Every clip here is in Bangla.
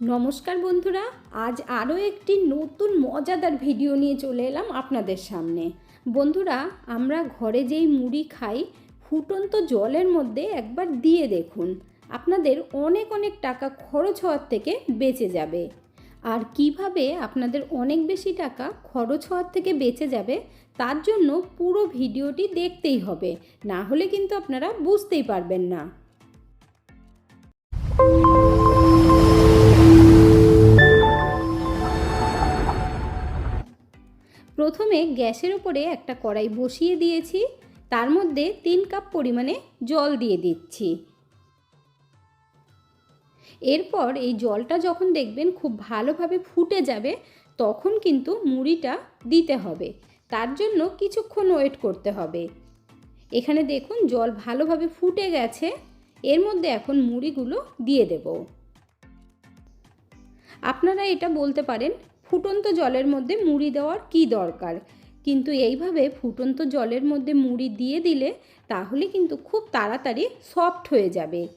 নমস্কার বন্ধুরা, আজ আরও একটি নতুন মজাদার ভিডিও নিয়ে চলে এলাম আপনাদের সামনে। বন্ধুরা, আমরা ঘরে যেই মুড়ি খাই, ফুটন্ত জলের মধ্যে একবার দিয়ে দেখুন। আপনাদের অনেক অনেক টাকা খরচ হওয়ার থেকে বেঁচে যাবে। আর কীভাবে আপনাদের অনেক বেশি টাকা খরচ হওয়ার থেকে বেঁচে যাবে, তার জন্য পুরো ভিডিওটি দেখতেই হবে। না হলে কিন্তু আপনারা বুঝতেই পারবেন না। প্রথমে গ্যাসের উপরে একটা কড়াই বসিয়ে দিয়েছি, তার মধ্যে তিন কাপ পরিমাণে জল দিয়ে দিচ্ছি। এরপর এই জলটা যখন দেখবেন খুব ভালোভাবে ফুটে যাবে, তখন কিন্তু মুড়িটা দিতে হবে। তার জন্য কিছুক্ষণ ওয়েট করতে হবে। এখানে দেখুন জল ভালোভাবে ফুটে গেছে, এর মধ্যে এখন মুড়িগুলো দিয়ে দেব। আপনারা এটা বলতে পারেন ফুটন্ত জলের মধ্যে মুড়ি দেওয়ার কি দরকার? কিন্তু এইভাবে ফুটন্ত জলের মধ্যে মুড়ি দিয়ে দিলে তাহলে কিন্তু খুব তাড়াতাড়ি সফট হয়ে যাবে।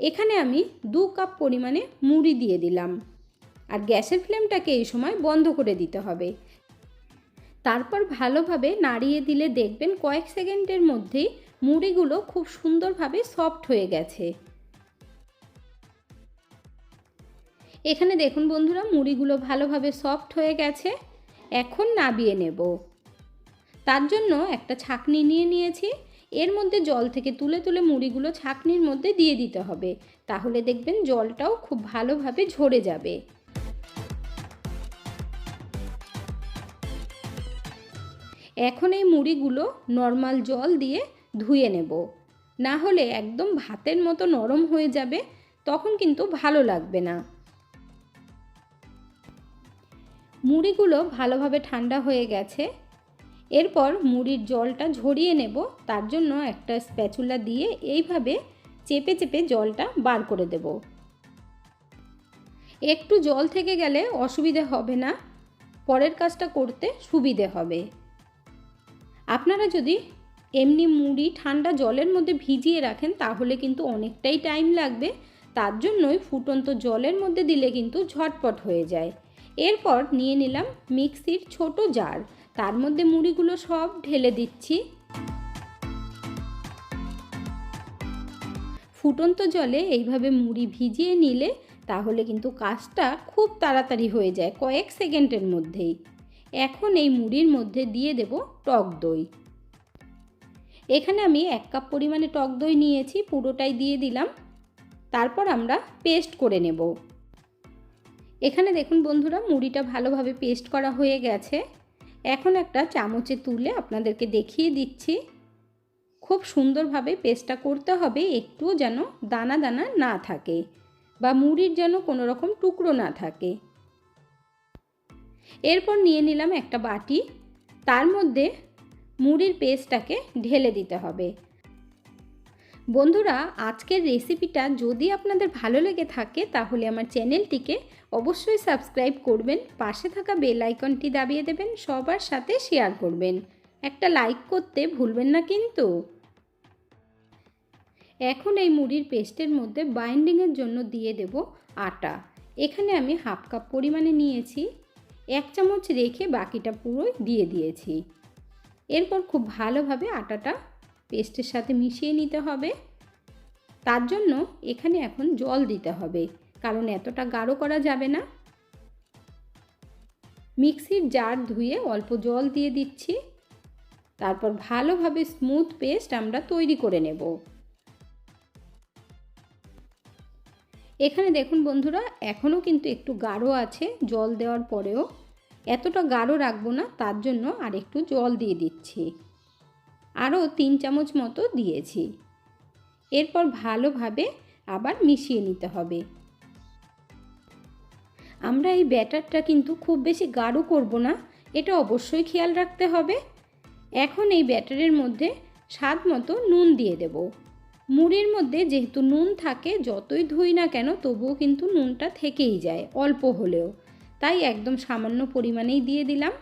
এখানে আমি দু কাপ পরিমাণে মুড়ি দিয়ে দিলাম। আর গ্যাসের ফ্লেমটাকে এই সময় বন্ধ করে দিতে হবে। তারপর ভালোভাবে নাড়িয়ে দিলে দেখবেন কয়েক সেকেন্ডের মধ্যেই মুড়িগুলো খুব সুন্দরভাবে সফট হয়ে গেছে। এখানে দেখুন বন্ধুরা, মুড়িগুলো ভালোভাবে সফট হয়ে গেছে। এখন নাবিয়ে নেব। তার জন্য একটা ছাকনি নিয়ে নিয়েছি। এর মধ্যে জল থেকে তুলে তুলে মুড়িগুলো ছাকনির মধ্যে দিয়ে দিতে হবে। তাহলে দেখবেন জলটাও খুব ভালোভাবে ঝরে যাবে। এখন এই মুড়িগুলো নর্মাল জল দিয়ে ধুয়ে নেব। না হলে একদম ভাতের মতো নরম হয়ে যাবে, তখন কিন্তু ভালো লাগবে না। মুড়িগুলো ভালোভাবে ঠান্ডা হয়ে গেছে। এরপর মুড়ির জলটা ঝরিয়ে নেব, তার জন্য একটা স্প্যাচুলা দিয়ে এইভাবে চেপে চেপে জলটা বার করে দেব। একটু জল থেকে গেলে অসুবিধে হবে না, পরের কাজটা করতে সুবিধে হবে। আপনারা যদি এমনি মুড়ি ঠান্ডা জলের মধ্যে ভিজিয়ে রাখেন, তাহলে কিন্তু অনেকটাই টাইম লাগবে, তার জন্যই ফুটন্ত জলের মধ্যে দিলে কিন্তু ঝটপট হয়ে যায়। এরপর নিয়ে নিলাম মিক্সির ছোট জার। তার মধ্যে মুড়িগুলো সব ঢেলে দিচ্ছি। ফুটন্ত জলে এইভাবে মুড়ি ভিজিয়ে নিলে তাহলে কিন্তু কাজটা খুব তাড়াতাড়ি হয়ে যায় কয়েক সেকেন্ডের মধ্যেই। এখন এই মুড়ির মধ্যে দিয়ে দেব টক দই। এখানে আমি এক কাপ পরিমাণে টক দই নিয়েছি, পুরোটাই দিয়ে দিলাম। তারপর আমরা পেস্ট করে নেব। এখানে দেখুন বন্ধুরা, মুড়িটা ভালোভাবে পেস্ট করা হয়ে গেছে। এখন একটা চামচে তুলে আপনাদেরকে দেখিয়ে দিচ্ছি। খুব সুন্দরভাবে পেস্টটা করতে হবে, একটুও যেন দানা দানা না থাকে বা মুড়ির যেন কোনো রকম টুকরো না থাকে। এরপর নিয়ে নিলাম একটা বাটি। তার মধ্যে মুড়ির পেস্টটাকে ঢেলে দিতে হবে। বন্ধুরা, আজকের রেসিপিটা যদি আপনাদের ভালো লেগে থাকে, তাহলে আমার চ্যানেলটিকে অবশ্যই সাবস্ক্রাইব করবেন, পাশে থাকা বেল আইকনটি দাবিয়ে দেবেন, সবার সাথে শেয়ার করবেন। একটা লাইক করতে ভুলবেন না কিন্তু। এখন এই মুড়ির পেস্টের মধ্যে বাইন্ডিংয়ের জন্য দিয়ে দেব আটা। এখানে আমি হাফ কাপ পরিমাণে নিয়েছি। এক চামচ রেখে বাকিটা পুরোই দিয়ে দিয়েছি। এরপর খুব ভালোভাবে আটাটা পেস্টের সাথে মিশিয়ে নিতে হবে। তার জন্য এখানে এখন জল দিতে হবে, কারণ এতটা গাঢ় করা যাবে না। মিক্সির জার ধুয়ে অল্প জল দিয়ে দিচ্ছি। তারপর ভালোভাবে স্মুথ পেস্ট আমরা তৈরি করে নেব। এখানে দেখুন বন্ধুরা, এখনও কিন্তু একটু গাঢ় আছে জল দেওয়ার পরেও। এতটা গাঢ় রাখব না, তার জন্য আর একটু জল দিয়ে দিচ্ছি। আরও তিন চামচ মতো দিয়েছি। এরপর ভালোভাবে আবার মিশিয়ে নিতে হবে। আমরা এই ব্যাটারটা কিন্তু খুব বেশি গাঢ় করব না, এটা অবশ্যই খেয়াল রাখতে হবে। এখন এই ব্যাটারের মধ্যে স্বাদ মতো নুন দিয়ে দেব। মুড়ির মধ্যে যেহেতু নুন থাকে, যতই ধুই না কেন, তবুও কিন্তু নুনটা থেকেই যায়, অল্প হলেও। তাই একদম সামান্য পরিমাণেই দিয়ে দিলাম।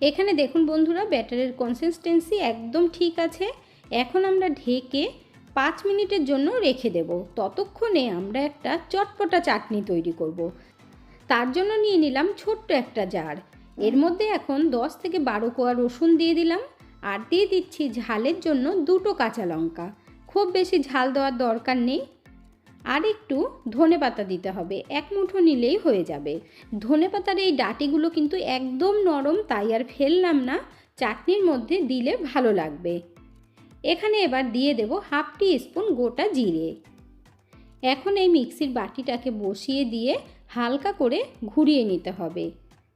এখানে দেখুন বন্ধুরা, ব্যাটারের কনসিস্টেন্সি একদম ঠিক আছে। এখন আমরা ঢেকে পাঁচ মিনিটের জন্য রেখে দেব। ততক্ষণে আমরা একটা চটপটা চাটনি তৈরি করব। তার জন্য নিয়ে নিলাম ছোট্ট একটা জার এর মধ্যে এখন দশ থেকে বারো কোয়া রসুন দিয়ে দিলাম। আর দিয়ে দিচ্ছি ঝালের জন্য দুটো কাঁচা লঙ্কা। খুব বেশি ঝাল দেওয়ার দরকার নেই। আর একটু ধনে পাতা দিতে হবে। এক মুঠো নিলেই হয়ে যাবে। ধনে পাতার এই ডাটিগুলো কিন্তু একদম নরম, তাই আর ফেললাম না। চাটনির মধ্যে দিলে ভালো লাগবে। এখানে এবার দিয়ে দেব হাফ টি স্পুন গোটা জিরে। এখন এই মিক্সির বাটিটাকে বসিয়ে দিয়ে হালকা করে ঘুরিয়ে নিতে হবে।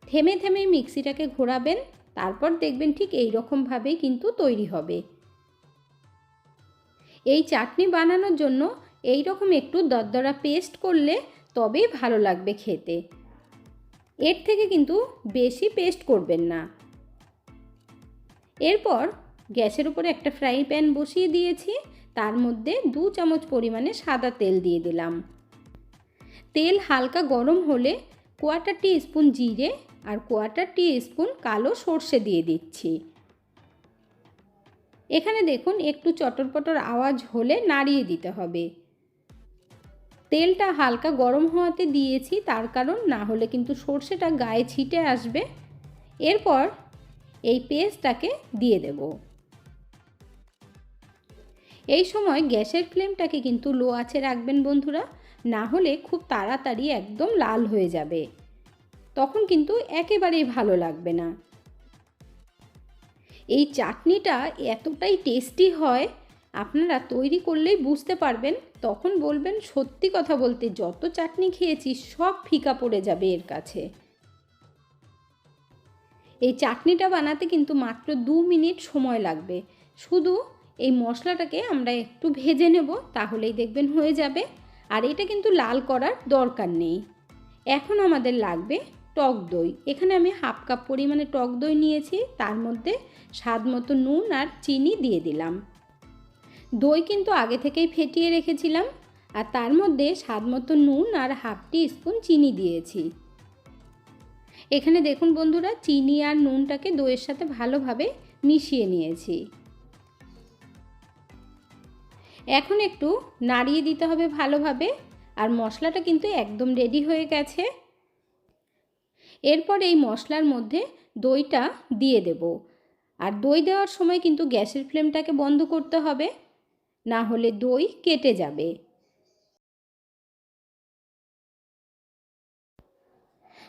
থেমে থেমে মিক্সিটাকে ঘোরাবেন, তারপর দেখবেন ঠিক এই রকমভাবেই কিন্তু তৈরি হবে। এই চাটনি বানানোর জন্য এই রকম একটু দরদরা পেস্ট করলে তবেই ভালো লাগবে খেতে। এর থেকে কিন্তু বেশি পেস্ট করবেন না। এরপর গ্যাসের উপরে একটা ফ্রাই প্যান বসিয়ে দিয়েছি, তার মধ্যে দু চামচ পরিমাণে সাদা তেল দিয়ে দিলাম। তেল হালকা গরম হলে কোয়াটার টি স্পুন জিরে আর কোয়াটার টি স্পুন কালো সর্ষে দিয়ে দিচ্ছি। এখানে দেখুন, একটু চটরপটর আওয়াজ হলে নাড়িয়ে দিতে হবে। তেলটা হালকা গরম হওয়াতে দিয়েছি, তার কারণ না হলে কিন্তু সর্ষেটা গায়ে ছিটে আসবে। এরপর এই পেস্টটাকে দিয়ে দেব। এই সময় গ্যাসের ফ্লেমটাকে কিন্তু লো আছে রাখবেন বন্ধুরা, না হলে খুব তাড়াতাড়ি একদম লাল হয়ে যাবে। তখন কিন্তু একেবারেই ভালো লাগবে না। এই চাটনিটা এতটাই টেস্টি হয় আপনারা তৈরি করলেই বুঝতে পারবেন, তখন বলবেন, সত্যি কথা বলতে যত চাটনি খেয়েছি, সব ফিকা পড়ে যাবে এর কাছে। এই চাটনিটা বানাতে কিন্তু মাত্র দু মিনিট সময় লাগবে। শুধু এই মশলাটাকে আমরা একটু ভেজে নেব, তাহলেই দেখবেন হয়ে যাবে। আর এটা কিন্তু লাল করার দরকার নেই। এখন আমাদের লাগবে টক দই। এখানে আমি হাফ কাপ পরিমাণে টক দই নিয়েছি, তার মধ্যে স্বাদ মতো নুন আর চিনি দিয়ে দিলাম। দই কিন্তু আগে থেকেই ফেটিয়ে রেখেছিলাম আর তার মধ্যে স্বাদ মতো নুন আর হাফ টি স্পুন চিনি দিয়েছি। এখানে দেখুন বন্ধুরা, চিনি আর নুনটাকে দইয়ের সাথে ভালোভাবে মিশিয়ে নিয়েছি। এখন একটু নাড়িয়ে দিতে হবে ভালোভাবে আর মশলাটা কিন্তু একদম রেডি হয়ে গেছে। এরপর এই মশলার মধ্যে দইটা দিয়ে দেব। আর দই দেওয়ার সময় কিন্তু গ্যাসের ফ্লেমটাকে বন্ধ করতে হবে। না হলে দই কেটে যাবে।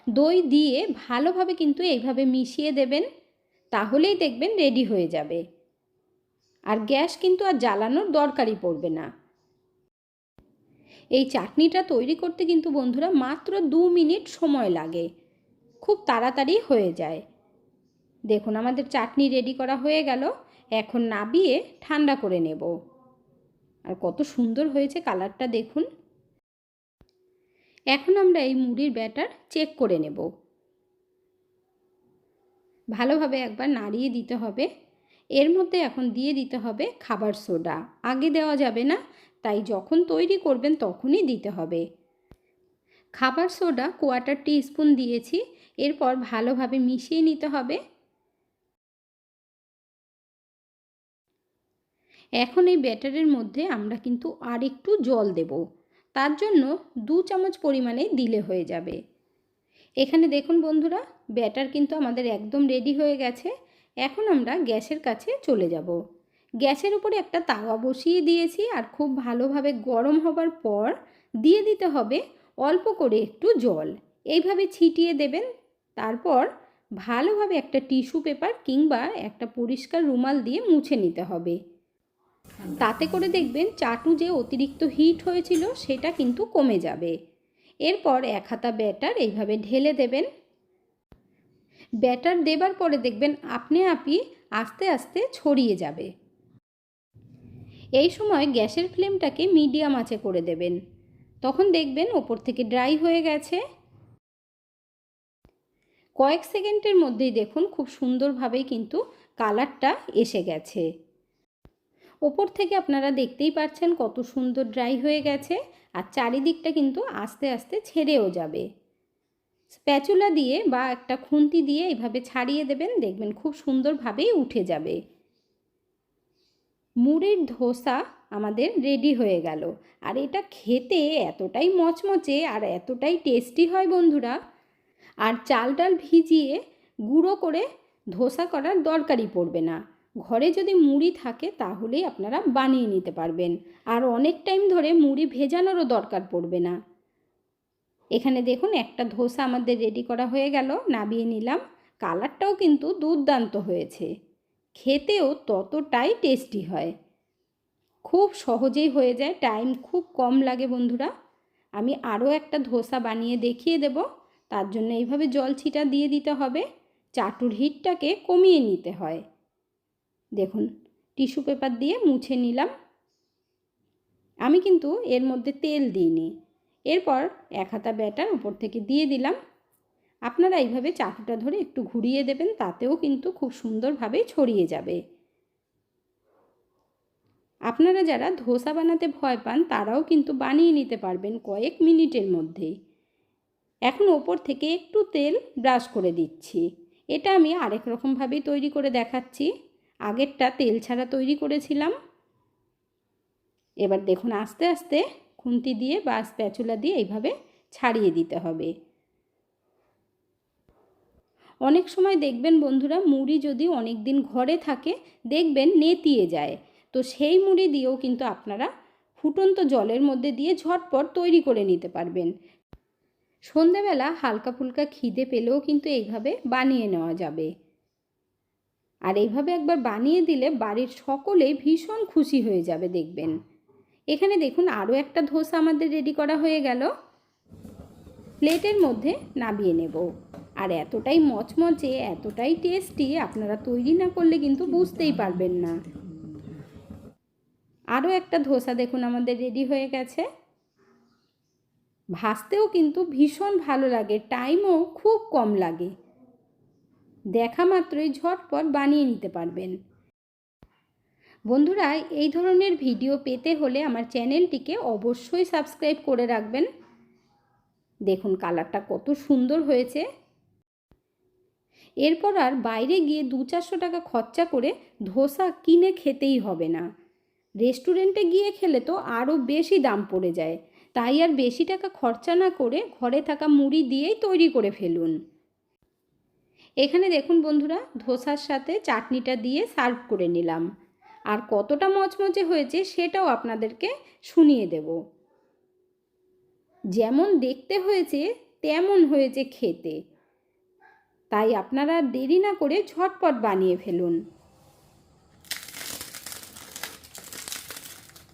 দই দিয়ে ভালোভাবে কিন্তু এইভাবে মিশিয়ে দেবেন, তাহলেই দেখবেন রেডি হয়ে যাবে। আর গ্যাস কিন্তু আর জ্বালানোর দরকারই পড়বে না। এই চাটনিটা তৈরি করতে কিন্তু বন্ধুরা মাত্র দু মিনিট সময় লাগে। খুব তাড়াতাড়ি হয়ে যায়। দেখুন আমাদের চাটনি রেডি করা হয়ে গেল। এখন নাবিয়ে ঠান্ডা করে নেব। আর কত সুন্দর হয়েছে কালারটা দেখুন। এখন আমরা এই মুড়ির ব্যাটার চেক করে নেব। ভালোভাবে একবার নাড়িয়ে দিতে হবে। এর মধ্যে এখন দিয়ে দিতে হবে খাবার সোডা। আগে দেওয়া যাবে না, তাই যখন তৈরি করবেন তখনই দিতে হবে। খাবার সোডা কোয়াটার টি স্পুন দিয়েছি, এরপর ভালোভাবে মিশিয়ে নিতে হবে। এখন এই ব্যাটারের মধ্যে আমরা কিন্তু আর একটু জল দেব। তার জন্য দু চামচ পরিমাণে দিলে হয়ে যাবে। এখানে দেখুন বন্ধুরা, ব্যাটার কিন্তু আমাদের একদম রেডি হয়ে গেছে। এখন আমরা গ্যাসের কাছে চলে যাব। গ্যাসের উপরে একটা তাওয়া বসিয়ে দিয়েছি আর খুব ভালোভাবে গরম হবার পর দিয়ে দিতে হবে অল্প করে একটু জল। এইভাবে ছিটিয়ে দেবেন, তারপর ভালোভাবে একটা টিস্যু পেপার কিংবা একটা পরিষ্কার রুমাল দিয়ে মুছে নিতে হবে। তাতে করে দেখবেন চাটু যে অতিরিক্ত হিট হয়েছিল সেটা কিন্তু কমে যাবে। এরপর এক হাতা ব্যাটার এইভাবে ঢেলে দেবেন। ব্যাটার দেবার পরে দেখবেন আপনি আপনি আস্তে আস্তে ছড়িয়ে যাবে। এই সময় গ্যাসের ফ্লেমটাকে মিডিয়াম আঁচে করে দেবেন। তখন দেখবেন ওপর থেকে ড্রাই হয়ে গেছে। কয়েক সেকেন্ডের মধ্যেই দেখুন খুব সুন্দরভাবেই কিন্তু কালারটা এসে গেছে। ওপর থেকে আপনারা দেখতেই পাচ্ছেন কত সুন্দর ড্রাই হয়ে গেছে আর চারিদিকটা কিন্তু আস্তে আস্তে ছেড়েও যাবে। স্প্যাচুলা দিয়ে বা একটা খুন্তি দিয়ে এইভাবে ছাড়িয়ে দেবেন, দেখবেন খুব সুন্দরভাবেই উঠে যাবে। মুড়ির ধোসা আমাদের রেডি হয়ে গেল। আর এটা খেতে এতটাই মচমচে আর এতটাই টেস্টি হয় বন্ধুরা। আর চাল ডাল ভিজিয়ে গুঁড়ো করে ধোসা করার দরকারই পড়বে না। ঘরে যদি মুড়ি থাকে তাহলেই আপনারা বানিয়ে নিতে পারবেন। আর অনেক টাইম ধরে মুড়ি ভেজানোরও দরকার পড়বে না। এখানে দেখুন, একটা ধোসা আমাদের রেডি করা হয়ে গেল নাবিয়ে নিলাম। কালারটাও কিন্তু দুর্দান্ত হয়েছে। খেতেও ততটাই টেস্টি হয়। খুব সহজেই হয়ে যায় টাইম খুব কম লাগে বন্ধুরা। আমি আরও একটা ধোসা বানিয়ে দেখিয়ে দেব। তার জন্য এইভাবে জল ছিটা দিয়ে দিতে হবে। চাটুর হিটটাকে কমিয়ে নিতে হয়। দেখুন, টিস্যু পেপার দিয়ে মুছে নিলাম। আমি কিন্তু এর মধ্যে তেল দিইনি। এরপর এক হাতা ব্যাটার উপর থেকে দিয়ে দিলাম। আপনারা এইভাবে চাটুটা ধরে একটু ঘুরিয়ে দেবেন, তাতেও কিন্তু খুব সুন্দরভাবে ছড়িয়ে যাবে। আপনারা যারা ধোসা বানাতে ভয় পান, তারাও কিন্তু বানিয়ে নিতে পারবেন কয়েক মিনিটের মধ্যেই এখন ওপর থেকে একটু তেল ব্রাশ করে দিচ্ছি। এটা আমি আরেক রকমভাবেই তৈরি করে দেখাচ্ছি। আগেরটা তেল ছাড়া তৈরি করেছিলাম। এবার দেখুন আস্তে আস্তে খুন্তি দিয়ে বা স্প্যাচুলা দিয়ে এইভাবে ছাড়িয়ে দিতে হবে। অনেক সময় দেখবেন বন্ধুরা, মুড়ি যদি অনেক দিন ঘরে থাকে, দেখবেন নেতিয়ে যায়। তো সেই মুড়ি দিয়েও কিন্তু আপনারা ফুটন্ত জলের মধ্যে দিয়ে ঝটপট তৈরি করে নিতে পারবেন। সন্ধেবেলা হালকা ফুলকা খিদে পেলেও কিন্তু এইভাবে বানিয়ে নেওয়া যাবে। আর এইভাবে একবার বানিয়ে দিলে বাড়ির সকলেই ভীষণ খুশি হয়ে যাবে দেখবেন। এখানে দেখুন আরও একটা ধোসা আমাদের রেডি করা হয়ে গেল। প্লেটের মধ্যে নাবিয়ে নেব। আর এতটাই মচমচে, এতটাই টেস্টি আপনারা তৈরি না করলে কিন্তু বুঝতেই পারবেন না। আরও একটা ধোসা দেখুন আমাদের রেডি হয়ে গেছে। ভাজতেও কিন্তু ভীষণ ভালো লাগে, টাইমও খুব কম লাগে। দেখা মাত্রই ঝটপট বানিয়ে নিতে পারবেন। বন্ধুরা, এই ধরনের ভিডিও পেতে হলে আমার চ্যানেলটিকে অবশ্যই সাবস্ক্রাইব করে রাখবেন। দেখুন কালারটা কত সুন্দর হয়েছে। এরপর আর বাইরে গিয়ে দু চারশো টাকা খরচা করে ধোসা কিনে খেতেই হবে না। রেস্টুরেন্টে গিয়ে খেলে তো আরও বেশি দাম পড়ে যায়। তাই আর বেশি টাকা খরচা না করে ঘরে থাকা মুড়ি দিয়েই তৈরি করে ফেলুন। এখানে দেখুন বন্ধুরা, ধোসার সাথে চাটনিটা দিয়ে সার্ভ করে নিলাম। আর কতটা মচমচে হয়েছে সেটাও আপনাদেরকে শুনিয়ে দেব। যেমন দেখতে হয়েছে, তেমন হয়েছে খেতে। তাই আপনারা দেরি না করে ঝটপট বানিয়ে ফেলুন।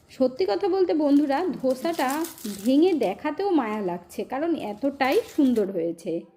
সত্যি কথা বলতে বন্ধুরা, ধোসাটা ভেঙে দেখাতেও মায়া লাগছে, কারণ এতটাই সুন্দর হয়েছে।